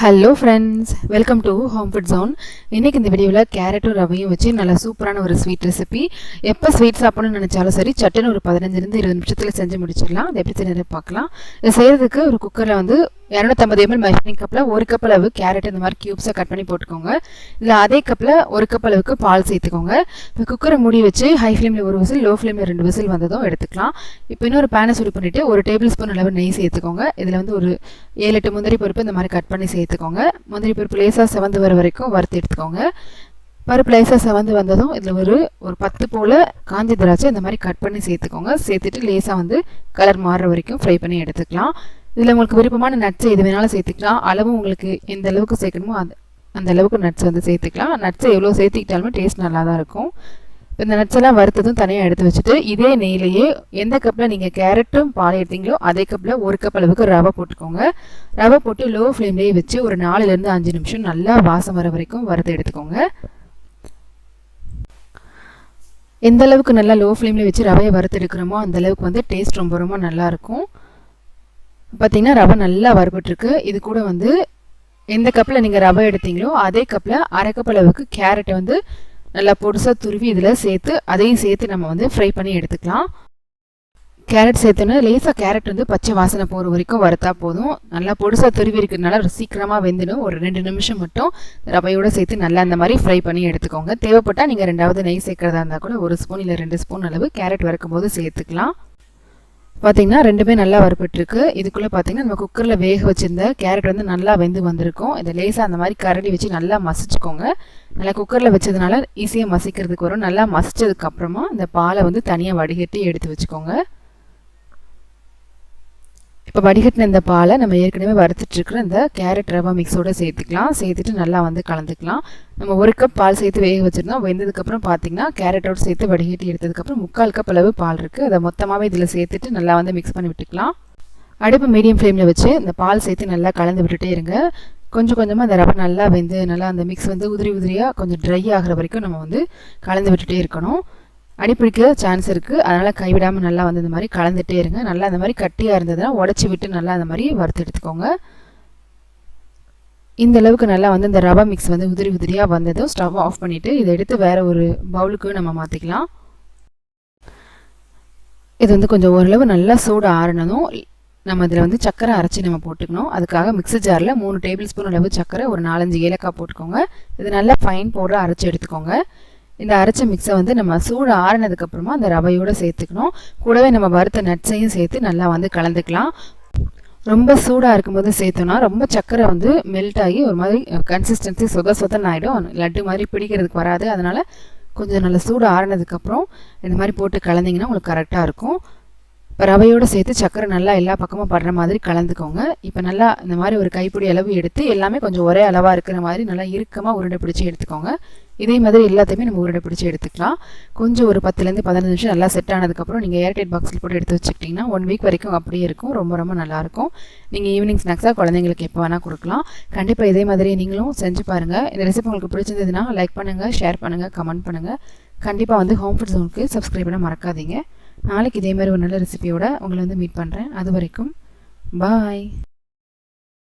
Hello friends welcome to home food zone இன்றைக்கி இந்த வீடியோவில் கேரட்டும் ரவையும் வச்சு நல்லா சூப்பரான ஒரு ஸ்வீட் ரெசிபி எப்போ ஸ்வீட் சாப்பிடணும்னு நினச்சாலும் சரி சட்டுன்னு ஒரு பதினஞ்சுலேருந்து இருபது நிமிஷத்தில் செஞ்சு முடிச்சிடலாம். அதை எப்படி செய்யறது பார்க்கலாம். இது செய்கிறதுக்கு ஒரு குக்கரில் வந்து இரநூத்தம்பது எம்எல் மெஷரிங் கப்பில் ஒரு கப் அளவு கேரட் இந்த மாதிரி க்யூப்ஸை கட் பண்ணி போட்டுக்கோங்க. இதில் அதே கப்பில் ஒரு கப் அளவுக்கு பால் சேர்த்துக்கோங்க. இப்போ குக்கரை மூடி வச்சு ஹை ஃப்ளேமில் ஒரு விசில் லோ ஃப்ளேமில் ரெண்டு விசில் வந்ததும் எடுத்துக்கலாம். இப்போ இன்னொரு பேனை சூடு பண்ணிவிட்டு ஒரு டேபிள் ஸ்பூன் அளவு நெய் சேர்த்துக்கோங்க. இதில் வந்து ஒரு ஏழு எட்டு முந்திரி பருப்பு இந்த மாதிரி கட் பண்ணி சேர்த்துக்கோங்க. முந்திரி பருப்பு லேசாக செவந்து வர வரைக்கும் வறுத்து எடுத்துக்கோங்க. பருப்பு லேசாக செவந்து வந்ததும் இதில் ஒரு ஒரு பத்து போல் காஞ்சி திராட்சை இந்த மாதிரி கட் பண்ணி சேர்த்துக்கோங்க. சேர்த்துட்டு லேசாக வந்து கலர் மாறுற வரைக்கும் ஃப்ரை பண்ணி எடுத்துக்கலாம். இதில் உங்களுக்கு விருப்பமான நட்ஸை எது வேணாலும் சேர்த்துக்கலாம். அளவும் உங்களுக்கு எந்த அளவுக்கு சேர்க்கணுமோ அது அந்த அளவுக்கு நட்ஸ் வந்து சேர்த்துக்கலாம். நட்ஸை எவ்வளோ சேர்த்துக்கிட்டாலுமே டேஸ்ட் நல்லா தான் இருக்கும் இந்த நட்ஸ் எல்லாம் வறுத்ததும் தனியாக எடுத்து வச்சுட்டு இதே நெய்லேயே எந்த கப்பில் நீங்கள் கேரட்டும் பால் எடுத்தீங்களோ அதே கப்பில் ஒரு கப் அளவுக்கு ரவை போட்டுக்கோங்க. ரவை போட்டு லோ ஃப்ளேம்லேயே வச்சு ஒரு நாலுலேருந்து அஞ்சு நிமிஷம் நல்லா வாசம் வர வரைக்கும் வறுத்து எடுத்துக்கோங்க. எந்த அளவுக்கு நல்லா லோ ஃப்ளேமில் வச்சு ரவையை வறுத்து எடுக்கிறோமோ அந்த அளவுக்கு வந்து டேஸ்ட் ரொம்ப ரொம்ப நல்லாயிருக்கும் பார்த்தீங்கன்னா ரவை நல்லா வறுபட்டுருக்கு. இது கூட வந்து எந்த கப்பில் நீங்கள் ரவை எடுத்தீங்களோ அதே கப்பில் அரை கப் அளவுக்கு கேரட்டை வந்து நல்லா பொடுசாக துருவி இதில் சேர்த்து அதையும் சேர்த்து நம்ம வந்து ஃப்ரை பண்ணி எடுத்துக்கலாம். கேரட் சேர்த்தோன்னா லேசாக கேரட் வந்து பச்சை வாசனை போகிற வரைக்கும் வறுத்தா போதும். நல்லா பொடுசாக துருவி இருக்கிறதுனால சீக்கிரமாக வெந்துடும். ஒரு ரெண்டு நிமிஷம் மட்டும் ரவையோடு சேர்த்து நல்லா அந்த மாதிரி ஃப்ரை பண்ணி எடுத்துக்கோங்க. தேவைப்பட்டால் நீங்கள் ரெண்டாவது நெய் சேர்க்குறதா இருந்தால் கூட ஒரு ஸ்பூன் இல்லை ரெண்டு ஸ்பூன் அளவு கேரட் வறுக்கும் போது சேர்த்துக்கலாம். பார்த்தீங்கன்னா ரெண்டுமே நல்லா வறுப்பட்டுருக்கு இதுக்குள்ளே பார்த்தீங்கன்னா நம்ம குக்கரில் வேக வச்சுருந்த கேரட் வந்து நல்லா வெந்து வந்திருக்கும். இந்த லேசாக அந்த மாதிரி கரடி வச்சு நல்லா மசிச்சுக்கோங்க. நல்லா குக்கரில் வச்சதுனால ஈஸியாக மசிக்கிறதுக்கு வரும். நல்லா மசிச்சதுக்கப்புறமா இந்த பாலை வந்து தனியாக வடிகட்டி எடுத்து வச்சுக்கோங்க. இப்போ வடிகட்டின இந்த பாலை நம்ம ஏற்கனவே வறுத்துட்ருக்குற இந்த கேரட் ரவா மிக்ஸோடு சேர்த்துக்கலாம். சேர்த்துட்டு நல்லா வந்து கலந்துக்கலாம். நம்ம ஒரு கப் பால் சேர்த்து வேக வச்சுருந்தோம். வெந்ததுக்கப்புறம் பார்த்தீங்கன்னா கேரட்டோடு சேர்த்து வடிகட்டி எடுத்ததுக்கப்புறம் முக்கால் கப் அளவு பால் இருக்குது அதை மொத்தமாகவே இதில் சேர்த்துட்டு நல்லா வந்து மிக்ஸ் பண்ணி விட்டுக்கலாம். அடுப்பு மீடியம் ஃப்ளேமில் வச்சு இந்த பால் சேர்த்து நல்லா கலந்து விட்டுட்டே இருங்க. கொஞ்சம் கொஞ்சமாக அந்த ரவை நல்லா வெந்து நல்லா அந்த மிக்ஸ் வந்து உதிரி உதிரியாக கொஞ்சம் ட்ரை ஆகிற வரைக்கும் நம்ம வந்து கலந்து விட்டுட்டே இருக்கணும். அடிப்பிடிக்க சான்ஸ் இருக்குது அதனால் கைவிடாமல் நல்லா வந்து இந்த மாதிரி கலந்துகிட்டே இருங்க. நல்லா அந்த மாதிரி கட்டியாக இருந்ததுன்னா உடச்சி விட்டு நல்லா அந்த மாதிரி வறுத்து எடுத்துக்கோங்க. இந்த அளவுக்கு நல்லா வந்து இந்த ரவா மிக்ஸ் வந்து உதிரி உதிரியாக வந்ததும் ஸ்டவ் ஆஃப் பண்ணிவிட்டு இதை எடுத்து வேறு ஒரு பவுலுக்கு நம்ம மாற்றிக்கலாம் இது வந்து கொஞ்சம் ஓரளவு நல்லா சூடு ஆறினதும் நம்ம இதில் வந்து சக்கரை அரைச்சி நம்ம போட்டுக்கணும். அதுக்காக மிக்ஸி ஜாரில் மூணு டேபிள் ஸ்பூன் அளவு சக்கரை ஒரு நாலஞ்சு ஏலக்காய் போட்டுக்கோங்க. இது நல்லா ஃபைன் பவுடர் அரைச்சி எடுத்துக்கோங்க. இந்த அரைச்ச மிக்ஸை வந்து நம்ம சூடு ஆறினதுக்கப்புறமா அந்த ரவையோடு சேர்த்துக்கணும். கூடவே நம்ம வறுத்த நட்ஸையும் சேர்த்து நல்லா வந்து கலந்துக்கலாம். ரொம்ப சூடாக இருக்கும்போது சேர்த்தோன்னா ரொம்ப சக்கரை வந்து மெல்ட் ஆகி ஒரு மாதிரி கன்சிஸ்டன்சி சொத சொதன்னு ஆகிடும் லட்டு மாதிரி பிடிக்கிறதுக்கு வராது. அதனால் கொஞ்சம் நல்லா சூடு ஆறினதுக்கப்புறம் இந்த மாதிரி போட்டு கலந்திங்கன்னா உங்களுக்கு கரெக்டாக இருக்கும். இப்போ ரவையோடு சேர்த்து சக்கரை நல்லா எல்லா பக்கமும் படுற மாதிரி கலந்துக்கோங்க. இப்போ நல்லா இந்த மாதிரி ஒரு கைப்பிடி அளவு எடுத்து எல்லாமே கொஞ்சம் ஒரே அளவாக இருக்கிற மாதிரி நல்லா இறுக்கமாக உருண்டை பிடிச்சி எடுத்துக்கோங்க. இதே மாதிரி எல்லாத்தையுமே நம்ம உருண்டை பிடிச்சி எடுத்துக்கலாம். கொஞ்சம் ஒரு பத்துலேருந்து பதினஞ்சு நிமிஷம் நல்லா செட் ஆனதுக்கப்புறம் நீங்கள் ஏர்டைட் பாக்ஸில் போட்டு எடுத்து வச்சுக்கிட்டிங்கன்னா ஒன் வீக் வரைக்கும் அப்படியே இருக்கும். ரொம்ப ரொம்ப நல்லாயிருக்கும் நீங்கள் ஈவினிங் ஸ்நாக்ஸாக குழந்தைங்களுக்கு எப்போ வேணால் கொடுக்கலாம். கண்டிப்பாக இதே மாதிரி நீங்களும் செஞ்சு பாருங்கள் இந்த ரெசிபி உங்களுக்கு பிடிச்சிருந்ததுன்னா லைக் பண்ணுங்கள் ஷேர் பண்ணுங்கள் கமெண்ட் பண்ணுங்கள் கண்டிப்பாக வந்து ஹோம் ஃபுட் ஜோனுக்கு சப்ஸ்கிரைப் பண்ண மறக்காதீங்க. நாளைக்கு இதே மாதிரி ஒரு நல்ல ரெசிபியோட உங்களை வந்து மீட் பண்ணுறேன் அது வரைக்கும் பாய்